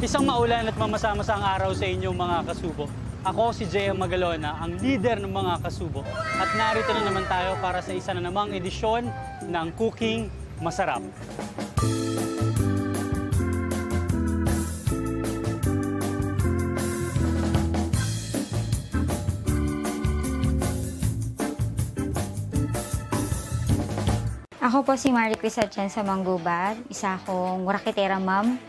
Isang maulan at mamasa-masang araw sa inyong mga kasubo. Ako si J.M. Magalona, ang leader ng mga kasubo. At narito na naman tayo para sa isa na namang edisyon ng Cooking Masarap. Ako po si Marie Cris Atienza Manggubad, isa akong raketera ma'am.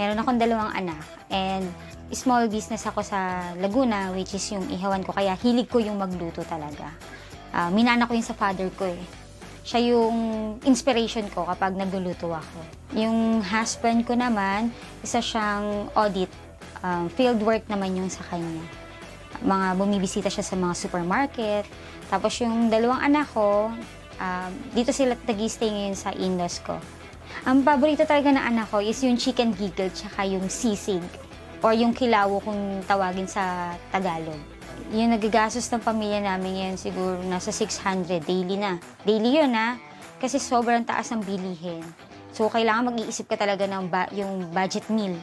Meron akong dalawang anak and small business ako sa Laguna which is yung ihawan ko kaya hilig ko yung magluto talaga. Ah, minana ko yun sa father ko eh. Siya yung inspiration ko kapag nagluluto ako. Yung husband ko naman, isa siyang audit. Um, field work naman yung sa kanya mga bumibisita siya sa mga supermarket. Tapos yung dalawang anak ko, um, dito sila nag-stay ngayon sa in-laws ko. Ang paborito talaga ng anak ko is yung chicken giggle tsaka yung sisig or yung kilawo kung tawagin sa Tagalog. Yung nagagastos ng pamilya namin ngayon siguro nasa 600 daily na. Daily yun ha, kasi sobrang taas ng bilihin. So kailangan mag-iisip ka talaga ng ba- yung budget meal.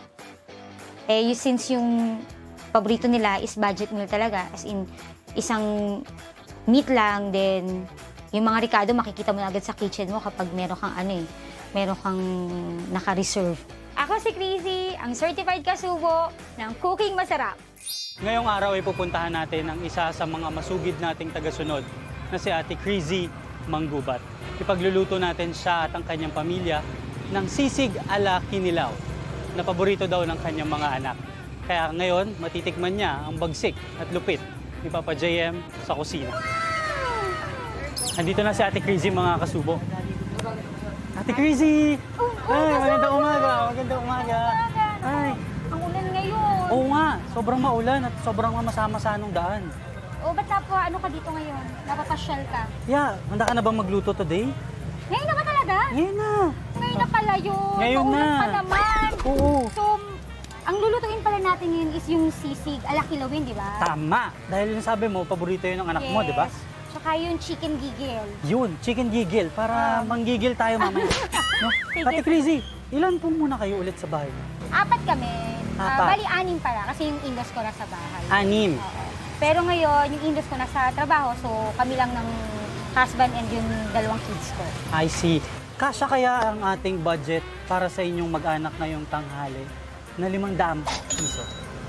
Eh, y- since yung paborito nila is budget meal talaga, as in, isang meat lang, then yung mga ricado makikita mo na agad sa kitchen mo kapag meron kang ano eh, meron kang naka-reserve. Ako si Crazy, ang certified kasubo ng Cooking Masarap. Ngayong araw ay pupuntahan natin ang isa sa mga masugid nating tagasunod na si Ate Crazy Manggubat. Ipagluluto natin siya at ang kanyang pamilya ng sisig ala kinilaw na paborito daw ng kanyang mga anak. Kaya ngayon, matitikman niya ang bagsik at lupit ni Papa JM sa kusina. Andito na si Ate Crazy mga kasubo. Ate Crazy! Ay, magandang umaga! Magandang umaga! Ay, Ang ulan ngayon. Oo nga, sobrang maulan at sobrang mamasama-sa nung daan. O, ba't napo, ano ka dito ngayon? Napapasyal ka? Yeah, handa ka na bang magluto today? Ngayon na ba talaga? Ngayon na. Ngayon na pala yun. Ngayon Maulan na. pa naman. Oo. So, ang lulutuin pala natin ngayon is yung sisig ala kilawin, di ba? Tama. Dahil yung sabi mo, paborito yun ng anak mo, di ba? Tsaka yung chicken gigil. Yun, chicken gigil. Para manggigil tayo mamaya. no? Ate Crazy, ilan po muna kayo ulit sa bahay? Apat kami. Ah, Apat. bali, anim pala kasi yung in-laws ko nasa bahay. Anim. Oo. Pero ngayon, yung in-laws ko nasa trabaho, so kami lang ng husband and yung dalawang kids ko. I see. Kasya kaya ang ating budget para sa inyong mag-anak ngayong tanghali na limang daang piso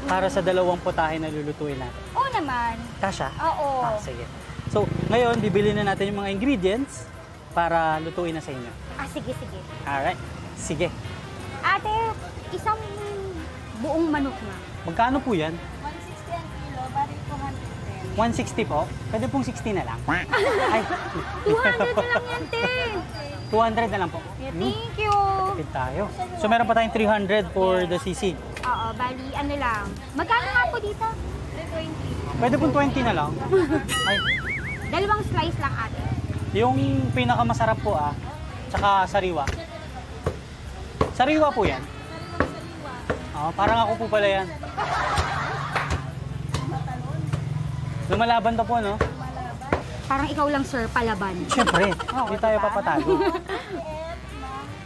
para sa dalawang putahe na lulutuin natin. Oo naman. Kasya? Oo. Ah, sige. So, ngayon, bibili na natin yung mga ingredients para lutuin na sa inyo. Ah, sige, sige. Alright. Sige. Ate, isang buong manok na. Magkano po yan? 160 ang kilo, bali 210. 160 po? Pwede pong 60 na lang. Ay, 200 na lang yan, te. 200 na lang po. Yeah, Hmm, thank you. tipid tayo. So, meron pa tayong 300 for the sisig. Oo, bali, ano lang. Magkano nga po dito? 320. Pwede pong 20 na lang. Ay, Dalawang slice lang, ate. yung pinakamasarap po ah, tsaka sariwa. Sariwa po yan. Oo, parang ako po pala yan. Lumalaban to po, no? Parang ikaw lang, sir, palaban. Siyempre, Oo, hindi tayo diba? papatalo.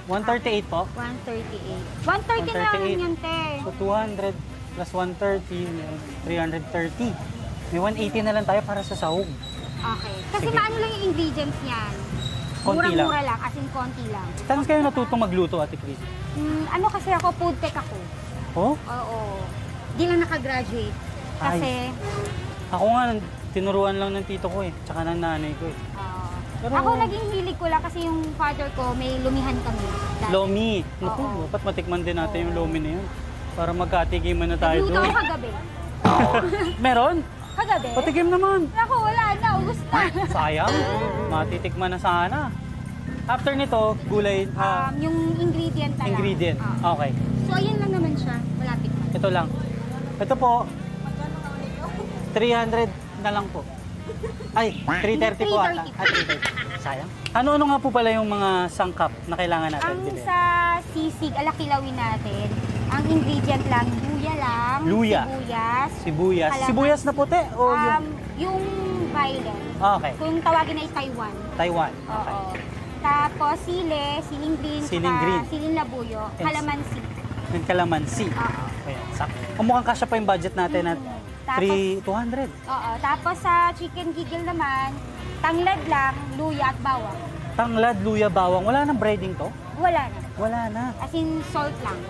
138 po. 138. 130 na lang 138. yan, te. So 200 plus 130, may 330. May 180 na lang tayo para sa sahog. Okay. Kasi Sige. maano lang yung ingredients niyan. Konti lang. Mura-mura lang, as in konti lang. Saan kayo natutong magluto, Ate Chris? Mm, ano kasi ako, food tech ako. Oh? Oo. Di lang nakagraduate. Kasi, Ako nga, tinuruan lang ng tito ko eh, tsaka ng nanay ko eh. ah, Pero- ako naging hilig ko lang kasi yung father ko, may lumihan kami. dati. Lomi. Naku, Oo. dapat matikman din natin yung lomi na yun. Para magkatikiman na tayo Nagluto doon. ako kagabi. Meron? Kagabi? Patikim naman. Ako, wala na. Ubus na. Sayang. Matitikman na sana. After nito, gulay, ah, um, yung ingredient na lang. ingredient. Ah. Okay. So, ayun lang naman siya. Malapit na. Ito lang. Ito po, 300 na lang po. Ay, 330 po ata. 330. Ah, 330. Sayang. Ano-ano nga po pala yung mga sangkap na kailangan natin Ang sa sisig, alakilawin natin, ang ingredient lang, luya lang, Luya. sibuyas, Sibuyas. Kalamansi. Sibuyas na puti o um, yung... yung violet. Okay. Kung tawagin ay Taiwan. Taiwan. Oo. Okay. Tapos sili, siling green, Siling tsaka green. siling labuyo, Yes. calamansi. Ng kalamansi. Oo. Ayan, sak. Kung mukhang kasya pa yung budget natin at Mm. Tapos, 3, 200. oo. Tapos sa chicken gigil naman, tanglad lang, luya at bawang. Tanglad, luya, bawang. Wala nang breading to? Wala na. Wala na. As in salt lang.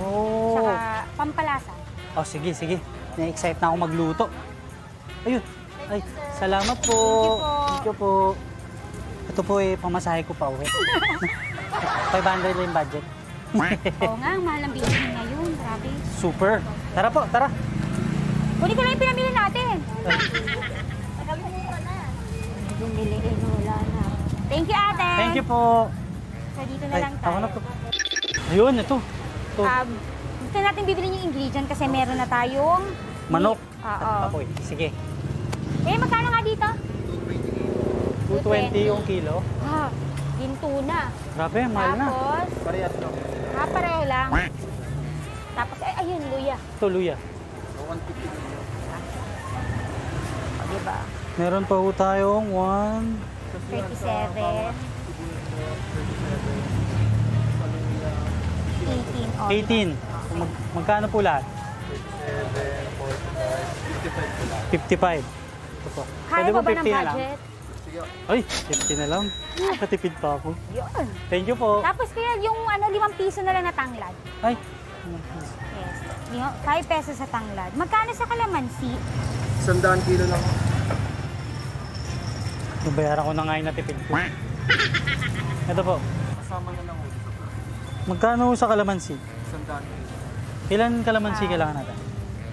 Oh. Saka pampalasa. Oh, sige, sige. Na-excite na ako magluto. Ayun. Ay, salamat po. Thank you po. Thank you po. Ito po eh, pamasahe ko pa uwi. 500 lang yung budget. Oo nga, ang mahal ang bilihin ngayon. Grabe. Super. Tara po, tara. Kunin ko lang yung pinamili natin. Bumili eh, wala na. Thank you, ate. Thank you po. So, dito na Ay, lang ako tayo. na to. Ayun, ito. Ito. Um, gusto natin bibili yung ingredient kasi meron na tayong Manok. Oo. Apoy. Sige. Eh, magkano nga dito? 220 yung kilo. Ha, ginto na. Grabe, mahal na. Tapos, Parehas lang. ha, pareho lang. Tapos, ay, ayun, luya. Ito, luya. O, diba? Meron pa po tayong 1, 37. 18. O, 18. Mag, magkano po lahat? 55. Ito po. Kaya Pwede ba po ba ng 50 na lang? budget? Ay, 50 na lang. Katipid pa ako. Yun. Thank you po. Tapos kaya yung ano, limang piso na lang na tanglad. Ay, Yes. Lima- Five pesos sa tanglad. Magkano sa kalamansi? Sandaan kilo lang. nabayaran ko na nga yung natipid ko. Ito po. Kasama na lang. Magkano sa kalamansi? Sandaan kilo. Ilan kalamansi Ah. kailangan natin?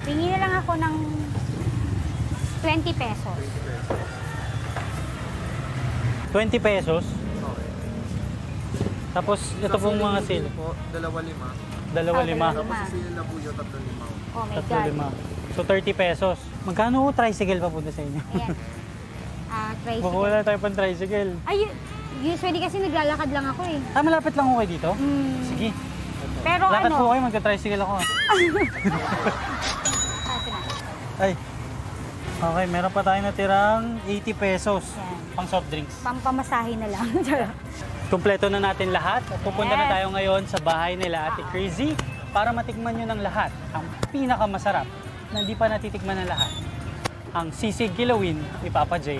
Tingin na lang ako ng 20 pesos. 20 pesos. Okay. Tapos ito Sa pong mga sale. po, dalawa lima. Dalawa Ah, lima. dalawa. Tapos sa siling na buyo, tatlo lima. Oh my Tatlo God. lima. So 30 pesos. Magkano po tricycle papunta sa inyo? Ayan. Ah, Baka tricycle. wala tayo pang tricycle. Ay, usually kasi naglalakad lang ako eh. Ah, malapit lang ako kayo dito? Hmm. Sige. Pero Lakad ano? po kayo, magka-tricycle ako. ah. Ah, na. Ay. Okay, meron pa tayo natirang 80 pesos Yan. pang soft drinks. Pampamasahe na lang. Charot. Kumpleto na natin lahat at pupunta na Yes. tayo ngayon sa bahay nila Ate Crazy para matikman nyo ng lahat ang pinakamasarap na hindi pa natitikman ng lahat. Ang sisig kilawin ni Papa J.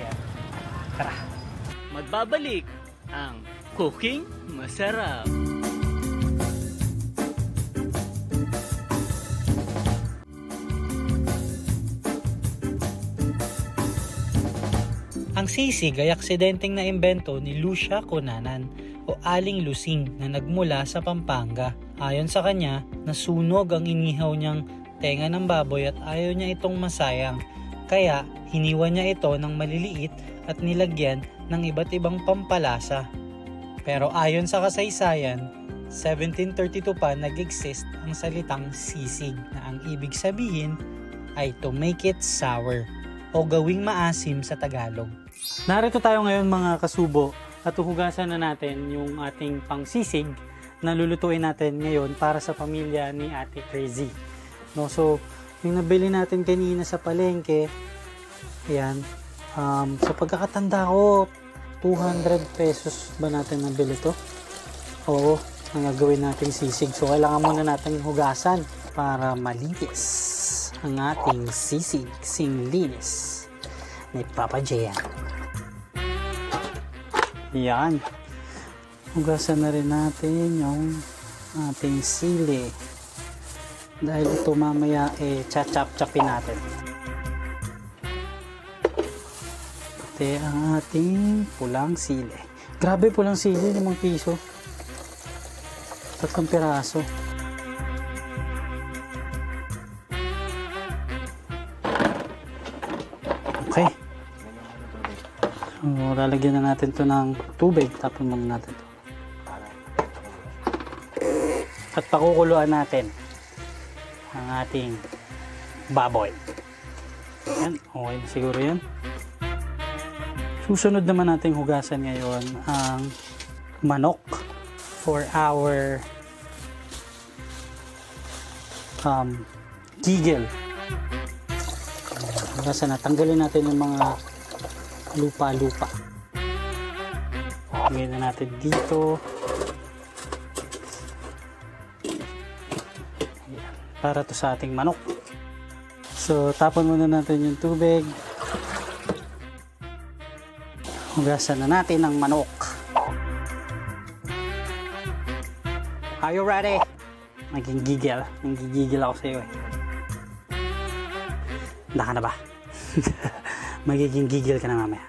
Tara! Magbabalik ang Cooking Masarap. Ang sisig ay aksidenteng na imbento ni Lucia Conanan o Aling Lusing na nagmula sa Pampanga. Ayon sa kanya, nasunog ang inihaw niyang tenga ng baboy at ayaw niya itong masayang. Kaya hiniwa niya ito ng maliliit at nilagyan ng iba't ibang pampalasa. Pero ayon sa kasaysayan, 1732 pa nag-exist ang salitang sisig na ang ibig sabihin ay to make it sour o gawing maasim sa Tagalog. Narito tayo ngayon mga kasubo at uhugasan na natin yung ating pangsisig na lulutuin natin ngayon para sa pamilya ni Ate Crazy. No, so, yung nabili natin kanina sa palengke, ayan, um, sa pagkakatanda ko, 200 pesos ba natin nabili to? Oo, ang gagawin nating sisig. So, kailangan muna natin hugasan para malinis ang ating sisig sing linis ni Papa J. Yan. Hugasan na rin natin yung ating sili. Dahil ito mamaya eh chachap-chapin natin. Ito ang ating pulang sili. Grabe pulang sili, 5 piso. Tatlong piraso. Okay. So, lalagyan na natin to ng tubig. Tapon muna natin to. At pakukuluan natin ang ating baboy. Yan, okay siguro yan. Susunod naman nating hugasan ngayon ang manok for our um, gigil. Hugasan na. Tanggalin natin yung mga lupa-lupa. Lagyan na natin dito. Para to sa ating manok. So, tapon muna natin yung tubig. Hugasan na natin ang manok. Are you ready? Naging gigil. Nagigigil ako sa iyo eh. Handa ka na ba? Magiging gigil ka na mamaya.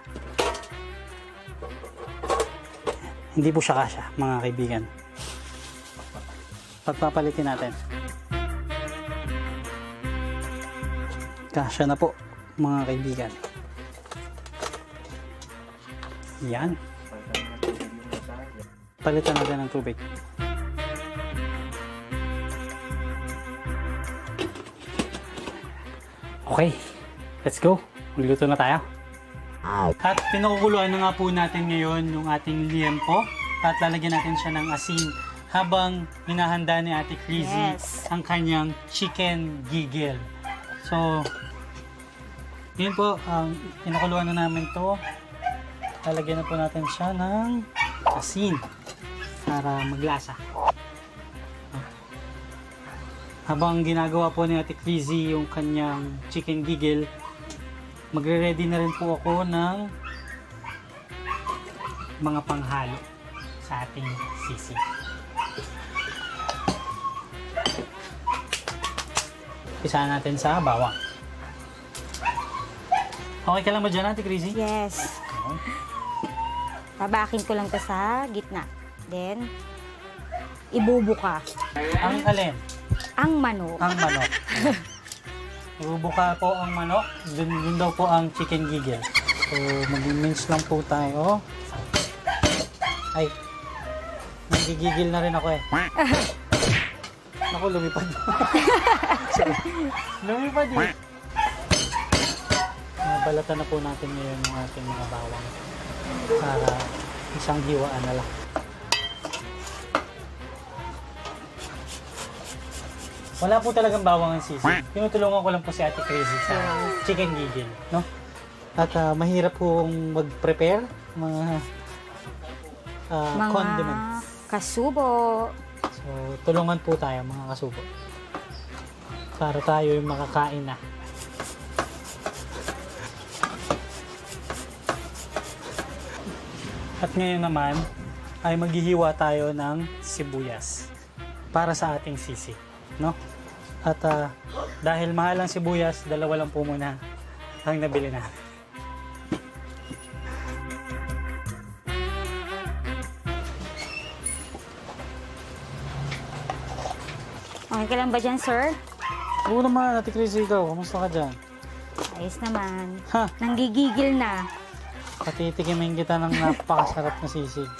Hindi po siya kasya, mga kaibigan. Pagpapalitin natin. Kasya na po, mga kaibigan. Yan. Palitan natin ng tubig. Okay, let's go. Magluto na tayo. At pinakukuluan na nga po natin ngayon yung ating liempo at lalagyan natin siya ng asin habang hinahanda ni Ate Crazy Yes. ang kanyang chicken gigil. So, yun po, um, pinakuluan na namin to. Lalagyan na po natin siya ng asin para maglasa. Habang ginagawa po ni Ate Crazy yung kanyang chicken gigil, magre-ready na rin po ako ng mga panghalo sa ating sisig. Pisahan natin sa bawang. Okay ka lang ba dyan, Ate Crazy? Yes. Babakin ko lang to sa gitna. Then, ibubuka Ang alin? ang manok. Ang manok. Ibubuka po ang manok. Dun, dun daw po ang chicken gigil. So, mag-mince lang po tayo. Ay, nagigigil na rin ako eh. Naku, lumipad. Lumipad eh. Nabalatan na po natin ngayon yung ating mga bawang para isang hiwaan na lang. Wala po talagang bawang ang sisig. Tinutulungan ko lang po si Ate Crazy sa chicken gigil, no? At ah, mahirap pong mag-prepare mga ah, Mga condiments. kasubo. So, tulungan po tayo mga kasubo. Para tayo yung makakain na. At ngayon naman ay maghihiwa tayo ng sibuyas para sa ating sisig, no? At ah, dahil mahal ang sibuyas, dalawa lang po muna ang nabili natin. Okay ka lang ba dyan, sir? Oo naman, Ate Crazy, ikaw, kamusta ka dyan? Ayos naman. Ha? Nanggigigil na. Patitikimin kita ng napakasarap na sisig.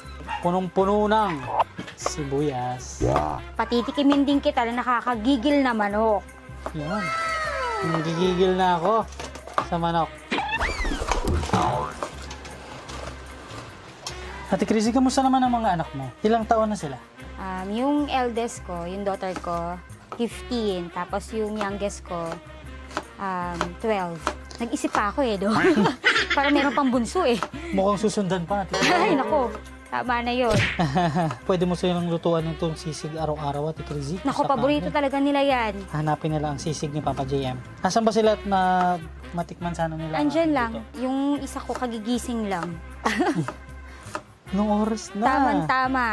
Punong-puno ng sibuyas. Patitikimin din kita na nakakagigil na manok. Yan. Nagigigil na ako sa manok. Ate Crazy, kamusta naman ang mga anak mo? Ilang taon na sila? Um, yung eldest ko, yung daughter ko, 15. Tapos yung youngest ko, um, 12. Nag-isip pa ako eh, do. Para meron pang bunso eh. Mukhang susundan pa, Crazy. Ay, nako. Tama na yun. Pwede mo silang lutuan itong sisig araw-araw, Ate Crazy. Nako, Sa paborito kanin. talaga nila yan. Hanapin nila ang sisig ni Papa JM. Asan ba sila at na matikman sana nila? Andyan lang. Yung isa ko kagigising lang. Nung oras na. Tama-tama.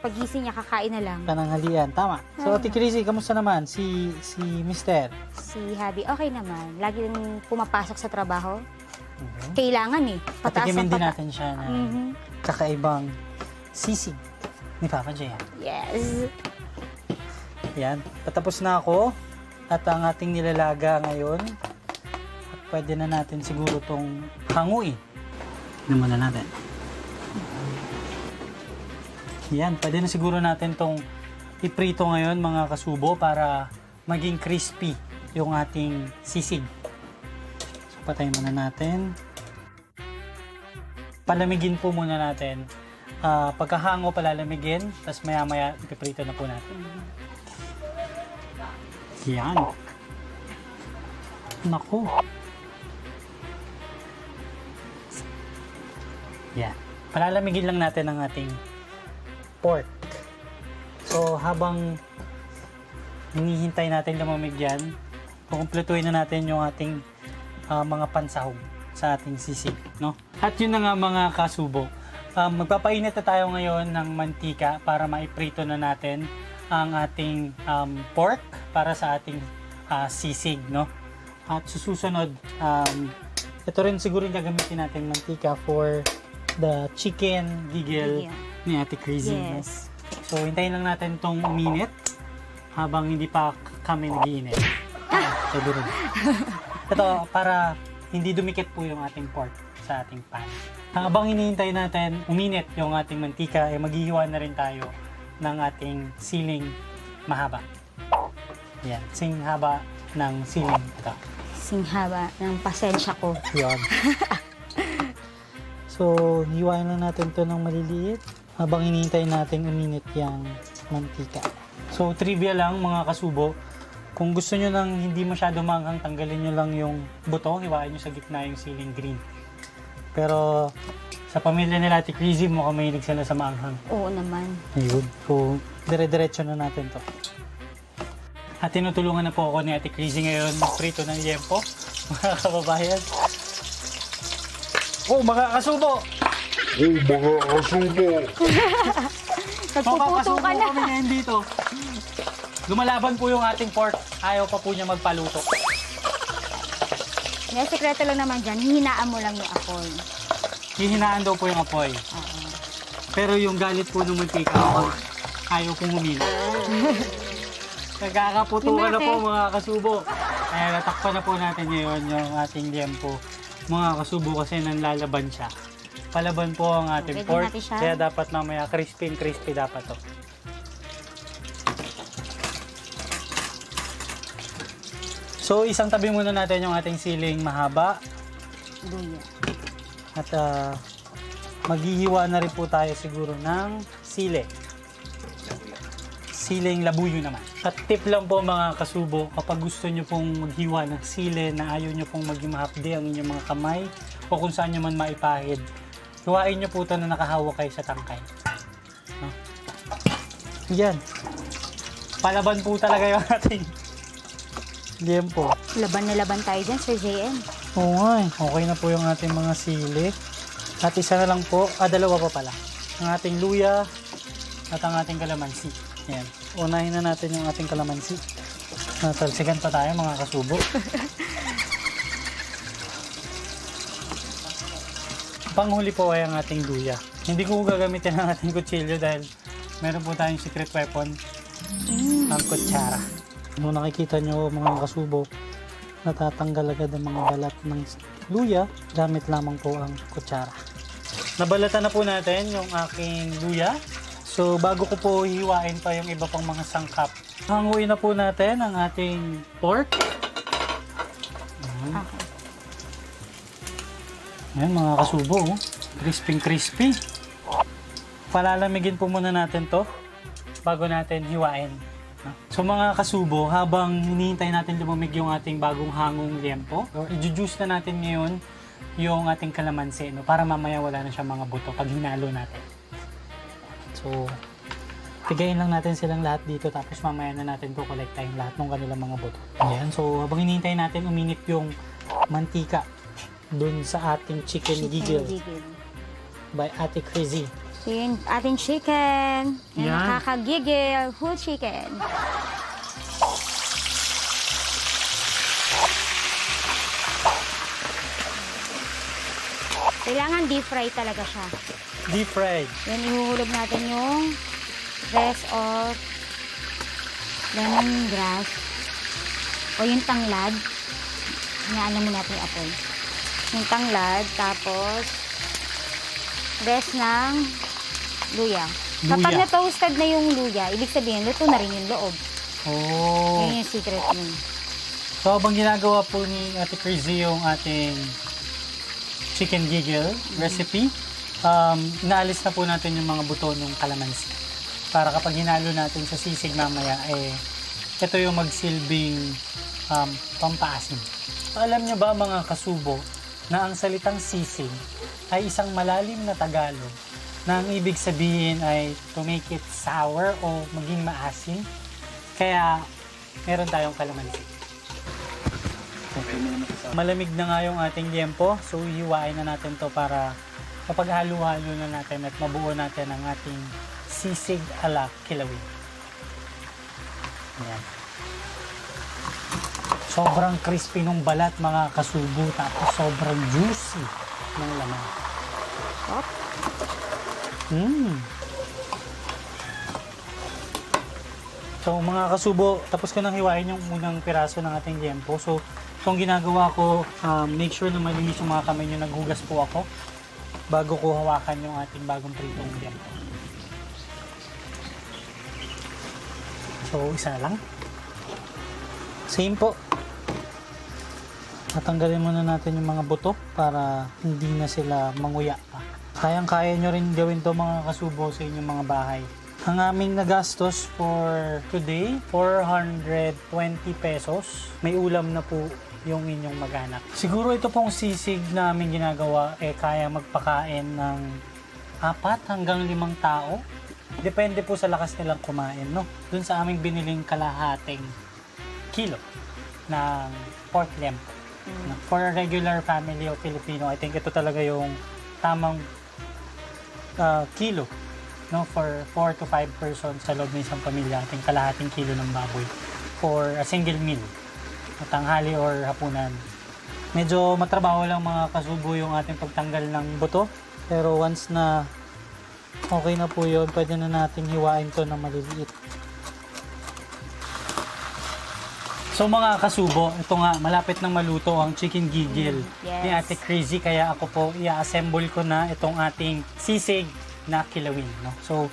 Pagising niya, kakain na lang. Pananghalian, tama. So, Ate Crazy, kamusta naman? Si, si Mister? Si Habi, okay naman. Lagi rin pumapasok sa trabaho. Mhm. Kailangan eh. Patikimin din natin siya ng Mhm. kakaibang sisig ni Papa J. Yes. Yan. Patapos na ako at ang ating nilalaga ngayon at pwede na natin siguro tong hanguin. Tignan muna natin. Yan, pwede na siguro natin tong iprito ngayon mga kasubo para maging crispy yung ating sisig. So patayin muna natin. Palamigin po muna natin. Ah, pagkahango palalamigin, tapos maya maya ipiprito na po natin. Yan. Naku. Yan. palalamigin lang natin ang ating pork. So, habang hinihintay natin lumamig yan, kukumpletuhin na natin yung ating ah, mga pansahog sa ating sisig, no? At yun na nga mga kasubo. Um, magpapainit na tayo ngayon ng mantika para maiprito na natin ang ating um, pork para sa ating ah, sisig, no? At susunod, um, ito rin siguro yung gagamitin natin mantika for the chicken gigil Gigil. Ni Ate Crazy. no? Yes. So, hintayin lang natin tong uminit habang hindi pa kami nagiinit. Ah, Pwede rin. Ito, para hindi dumikit po yung ating pork sa ating pan. Habang hinihintay natin uminit yung ating mantika, eh, maghihiwa na rin tayo ng ating siling mahaba. Yan, sing haba ng siling. Ito. Singhaba ng pasensya ko. Yun. so, hiwain lang natin to ng maliliit habang hinihintay natin uminit yung mantika. So, trivia lang mga kasubo. Kung gusto nyo nang hindi masyado manghang, tanggalin nyo lang yung buto, hiwain nyo sa gitna yung siling green. Pero, sa pamilya nila Ate Crazy, mukhang mahilig sila sa maanghang. Oo naman. Ayun. So, dire-diretso na natin to. At tinutulungan na po ako ni Ate Crazy ngayon prito ng yempo, mga kababayan. Oh, mga kasubo! Oh, mga kasubo! Nagpuputo ka na. kami ngayon dito. Lumalaban po yung ating pork. Ayaw pa po niya magpaluto. May sekreto lang naman dyan, hihinaan mo lang yung apoy. Hihinaan daw po yung apoy. Oo. Pero yung galit po ng mantika, ako, ayaw pong humila. Nagkakaputukan na po mga kasubo. Kaya natakpan na po natin ngayon yung ating liempo. Mga kasubo kasi nanlalaban siya. Palaban po ang ating Pwede pork. natin siya. Kaya dapat mamaya crispy and crispy dapat to. So isang tabi muna natin yung ating siling mahaba Luya. at ah, maghihiwa na rin po tayo siguro ng sile. Siling labuyo naman. At tip lang po mga kasubo, kapag gusto nyo pong maghiwa ng sile na ayaw nyo pong maging mahapde ang inyong mga kamay o kung saan nyo man maipahid, hiwain nyo po ito na nakahawak kayo sa tangkay. No? Yan. Palaban po talaga yung ating liempo. Laban na laban tayo dyan, Sir JM. Oo nga eh. Okay na po yung ating mga sili. At isa na lang po, ah dalawa pa pala. Ang ating luya at ang ating kalamansi. Yan. Unahin na natin yung ating kalamansi. Natalsikan pa tayo mga kasubo. Panghuli po ay ang ating luya. Hindi ko gagamitin ang ating kutsilyo dahil meron po tayong secret weapon, ang kutsara. Kung nakikita nyo mga kasubo, natatanggal agad ang mga balat ng luya gamit lamang po ang kutsara. Nabalatan na po natin yung aking luya. So bago ko po hiwain pa yung iba pang mga sangkap, hanguin na po natin ang ating pork. Okay. Ayan mga kasubo, oh. crispy crispy. Palalamigin po muna natin to bago natin hiwain. So mga kasubo, habang hinihintay natin lumamig yung ating bagong hangong liempo, or i-juice na natin ngayon yung ating kalamansi no, para mamaya wala na siyang mga buto pag hinalo natin. So, tigayin lang natin silang lahat dito tapos mamaya na natin ko kolektahin lahat ng kanilang mga buto. Ayan, so habang hinihintay natin uminit yung mantika dun sa ating chicken, gigil gigil. by Ate Crazy. So yun, ating chicken. Yan, Yan. nakakagigil. Whole chicken. Kailangan deep fry talaga siya. Deep fried. Yan, ihuhulog natin yung rest of lemongrass o yung tanglad. Hinaan mo natin yung apoy. Yung tanglad, tapos rest ng luya. Kapag Luya. na-toasted na yung luya, ibig sabihin, luto na rin yung loob. Oh. Yun yung secret nun. So habang ginagawa po ni Ate Crazy yung ating chicken giggle recipe, um, inaalis na po natin yung mga buto ng kalamansi. Para kapag hinalo natin sa sisig mamaya, eh, ito yung magsilbing um, pampaasim. Alam nyo ba mga kasubo na ang salitang sisig ay isang malalim na Tagalog na ang ibig sabihin ay to make it sour o maging maasim. Kaya meron tayong kalamansi. Malamig na nga yung ating liempo, so hiwain na natin to para kapag halo-halo na natin at mabuo natin ang ating sisig ala kilawin. Ayan. Sobrang crispy nung balat mga kasubo tapos sobrang juicy ng laman. Mm. So mga kasubo, tapos ko nang hiwain yung unang piraso ng ating liempo. So itong ginagawa ko, um, make sure na malinis yung mga kamay nyo. Naghugas po ako bago ko hawakan yung ating bagong pritong liempo. So isa lang. Same po. Natanggalin muna natin yung mga buto para hindi na sila manguya pa. Kayang-kaya nyo rin gawin to mga kasubo sa inyong mga bahay. Ang aming nagastos for today, 420 pesos. May ulam na po yung inyong mag-anak. Siguro ito pong sisig na aming ginagawa, eh kaya magpakain ng apat hanggang limang tao. Depende po sa lakas nilang kumain, no? Dun sa aming biniling kalahating kilo ng pork lempo. For a regular family of Filipino, I think ito talaga yung tamang uh, kilo no? For 4 to 5 persons sa loob ng isang pamilya ating kalahating kilo ng baboy for a single meal. Tanghali or hapunan. Medyo matrabaho lang mga kasubo yung ating pagtanggal ng buto pero once na okay na po yun pwede na natin hiwain to na maliliit So mga kasubo, ito nga, malapit nang maluto ang chicken gigil yes. ni Ate Crazy. Kaya ako po, i-assemble ko na itong ating sisig na kilawin. No? So,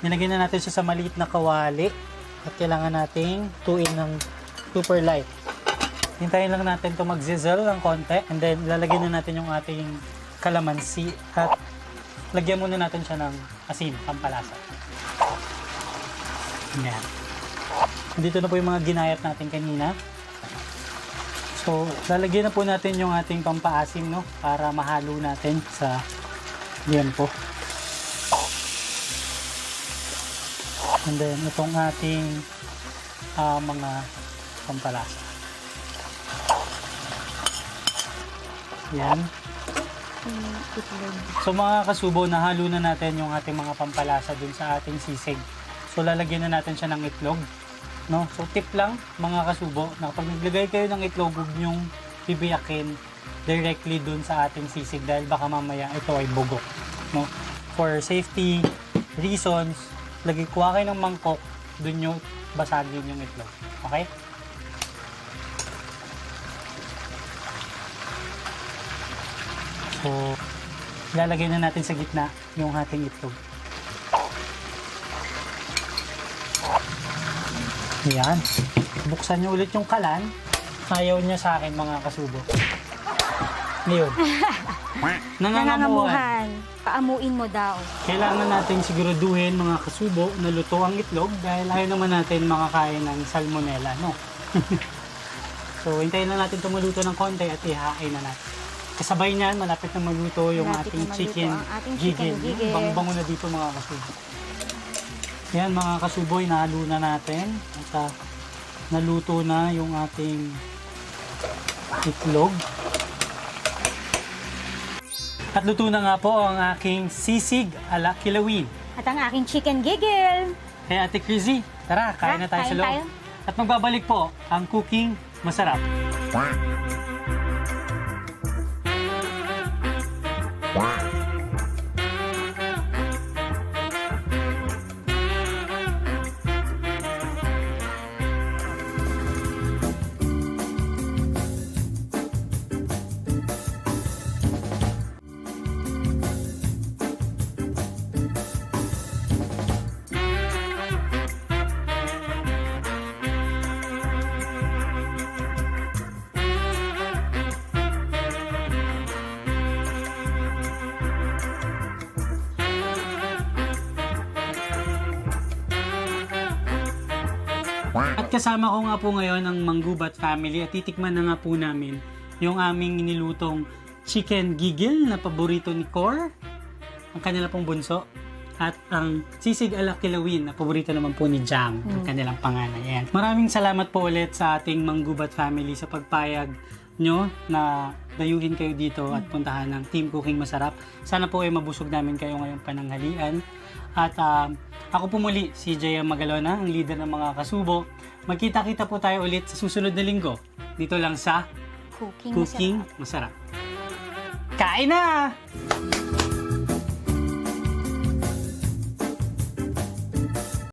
nilagyan na natin siya sa maliit na kawali. At kailangan nating tuin ng super light. Hintayin lang natin ito mag-sizzle ng konti. And then, lalagyan na natin yung ating kalamansi. At lagyan muna natin siya ng asin, pampalasa. Yan. Dito na po yung mga ginayat natin kanina. So, lalagyan na po natin yung ating pampaasim, no? Para mahalo natin sa liempo. And then, itong ating ah, mga pampalasa. Yan. So mga kasubo, nahalo na natin yung ating mga pampalasa dun sa ating sisig. So lalagyan na natin siya ng itlog. No? So tip lang mga kasubo, na pag naglagay kayo ng itlog, huwag nyong bibiyakin directly dun sa ating sisig dahil baka mamaya ito ay bugok. No? For safety reasons, lagi kuha kayo ng mangkok, dun nyo basagin yung itlog. Okay? So, ilalagay na natin sa gitna yung ating itlog. Yan. Buksan nyo ulit yung kalan. Ayaw niya sa akin mga kasubo. Ngayon. Nangangamuhan. Paamuin mo daw. Kailangan natin siguraduhin mga kasubo na luto ang itlog dahil ayaw naman natin makakain ng salmonella, no? so, hintayin lang natin ito maluto ng konti at ihain na natin. Kasabay niyan, malapit na maluto yung Malapit ating na maluto chicken ang ating chicken gigil. Bang-bango na dito mga kasubo. Yan mga kasuboy, nahalo na natin. At ah, naluto na yung ating itlog. At luto na nga po ang aking sisig ala kilawin. At ang aking chicken gigil. Kaya Ate Crizzy, tara, kain na tayo kain sa loob. tayo. At magbabalik po ang cooking masarap. At kasama ko nga po ngayon ang Manggubat family at titikman na nga po namin yung aming nilutong chicken gigil na paborito ni Cor. ang kanila pong bunso. At ang sisig ala kilawin na paborito naman po ni Jam, ang kanilang panganay. Ayan. Maraming salamat po ulit sa ating Manggubat family sa pagpayag nyo na dayuhin kayo dito at puntahan ng Team Cooking Masarap. Sana po ay mabusog namin kayo ngayong pananghalian. At um, ako po muli, si Jaya Magalona, ang leader ng mga kasubo. Magkita-kita po tayo ulit sa susunod na linggo. Dito lang sa Cooking, Cooking masarap. Masarap. Kain na!